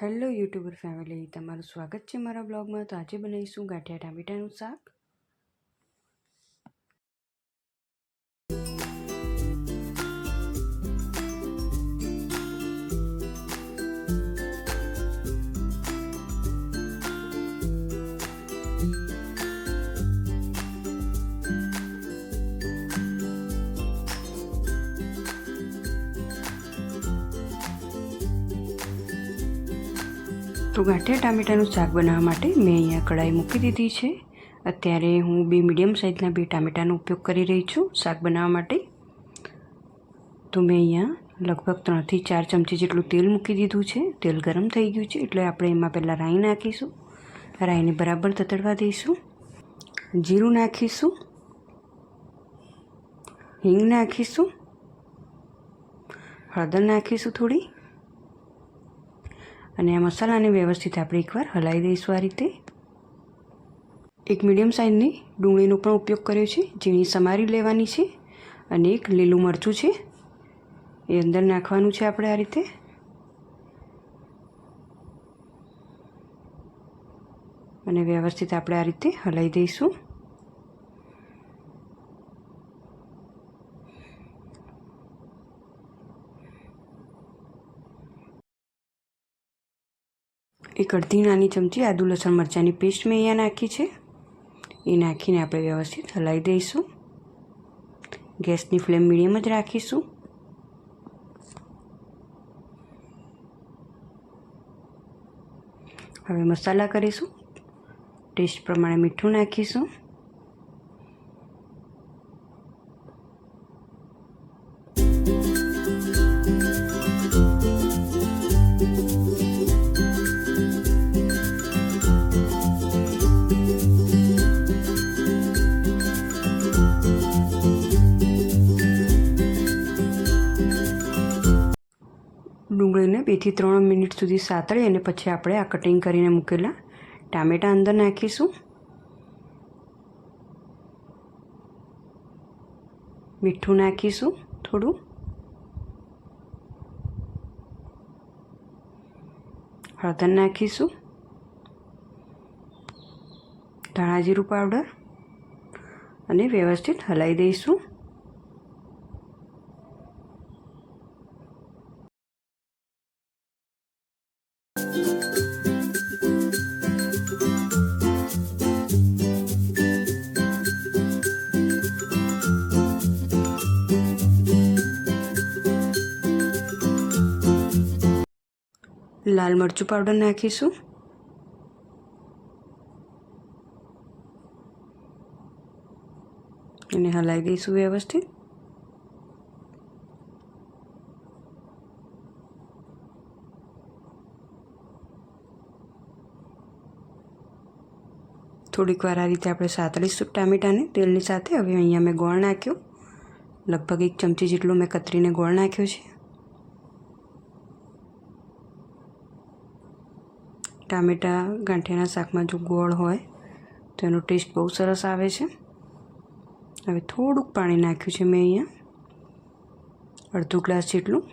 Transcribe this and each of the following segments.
Hello YouTuber family તમારું સ્વાગત છે મારા બ્લોગમાં. તો આજે બનાવીશું ગાંઠિયા ટામેટાનું શાક. તો ગાંઠિયા ટામેટાનું શાક બનાવવા માટે મેં અહીંયા કઢાઈ મૂકી દીધી છે. અત્યારે હું બે મીડિયમ સાઇઝના બે ટામેટાનો ઉપયોગ કરી રહી છું શાક બનાવવા માટે. તો મેં અહીંયા લગભગ ત્રણથી ચાર ચમચી જેટલું તેલ મૂકી દીધું છે. તેલ ગરમ થઈ ગયું છે એટલે આપણે એમાં પહેલાં રાઈ નાખીશું. રાઈને બરાબર તતડવા દઈશું. જીરું નાખીશું. હિંગ નાખીશું. હળદર નાખીશું થોડી. અને આ મસાલાને વ્યવસ્થિત આપણે એકવાર હલાવી દઈશું આ રીતે. એક મીડિયમ સાઇઝની ડુંગળીનો પણ ઉપયોગ કર્યો છે, ઝીણી સમારી લેવાની છે અને એક લીલું મરચું છે. એ અંદર નાખવાનું છે આપણે આ રીતે. અને વ્યવસ્થિત આપણે આ રીતે હલાવી દઈશું. એક અડધી નાની ચમચી આદુ, લસણ મરચાંની પેસ્ટ મેં અહીંયા નાખી છે. એ નાખીને આપણે વ્યવસ્થિત હલાવી દઈશું. ગેસની ફ્લેમ મીડિયમ જ રાખીશું. હવે મસાલા કરીશું. ટેસ્ટ પ્રમાણે મીઠું નાખીશું. બેથી ત્રણ મિનિટ સુધી સાતળી અને પછી આપણે આ કટિંગ કરીને મૂકેલા ટામેટાં અંદર નાખીશું. મીઠું નાખીશું થોડું. હળદર નાખીશું. ધાણા જીરું પાવડર અને વ્યવસ્થિત હલાવી દઈશું. લાલ મરચું પાવડર નાખીશું. અને હલાવી દઈશું વ્યવસ્થિત. થોડીક વાર આ રીતે આપણે સાતળીશું ટામેટાને તેલની સાથે. હવે અહીંયા મેં ગોળ નાખ્યો. લગભગ એક ચમચી જેટલું મેં કતરીને ગોળ નાખ્યો છે. ટામેટાં ગાંઠિયાના શાકમાં જો ગોળ હોય, તો એનો ટેસ્ટ બહુ સરસ આવે છે. હવે થોડુંક પાણી નાખ્યું છે મેં અહીંયા, અડધો ગ્લાસ જેટલું.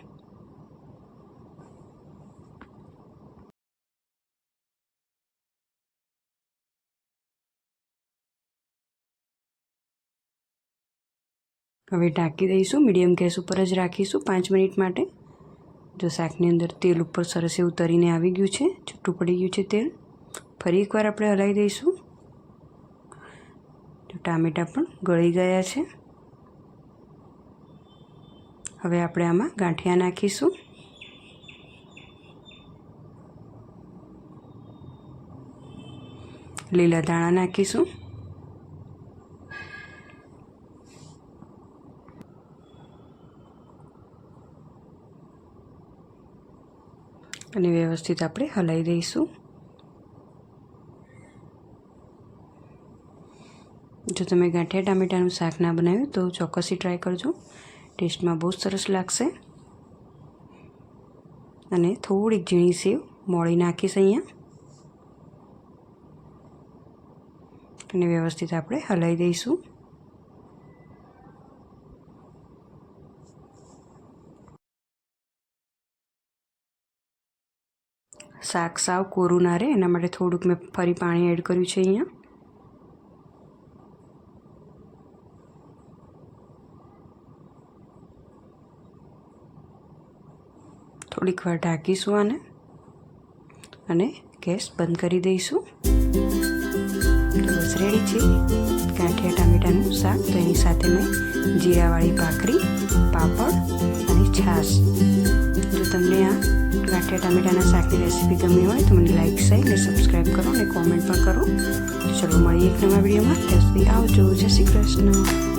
હવે ઢાંકી દઈશું, મીડિયમ ગેસ ઉપર જ રાખીશું પાંચ મિનિટ માટે. જો શાકની અંદર તેલ ઉપર સરસ એવું તરીને આવી ગયું છે, છૂટું પડી ગયું છે તેલ. ફરી એકવાર આપણે હલાવી દઈશું. તો ટામેટાં પણ ગળી ગયા છે. હવે આપણે આમાં ગાંઠિયા નાખીશું. લીલા દાણા નાખીશું. અને વ્યવસ્થિત આપણે હલાવી દઈશું. જો તમે ગાંઠિયા ટામેટાનું શાક ના બનાવ્યું તો ચોક્કસથી ટ્રાય કરજો. ટેસ્ટમાં બહુ સરસ લાગશે. અને થોડીક ઝીણી સેવ મોળી નાખીશ અહીંયા. અને વ્યવસ્થિત આપણે હલાવી દઈશું. શાક સાવ કોરું ના રહે, એના માટે થોડુંક મેં ફરી પાણી એડ કર્યું છે અહીંયા. થોડીક વાર ઢાંકીશું આને અને ગેસ બંધ કરી દઈશું. બસ રેડી છે. ગાંઠિયા ટામેટાનું શાક, તો એની સાથે મેં જીરાવાળી ભાખરી, પાપડ અને છાશ. જો તમને આ ગાંઠિયા ટામેટાના શાકની રેસીપી ગમી હોય તો મને લાઈક શેર અને સબસ્ક્રાઈબ કરો અને કોમેન્ટ પણ કરો. ચલો મળીએ એક નવા વિડીયોમાં ત્યાં સુધી આવજો. જય શ્રી કૃષ્ણ.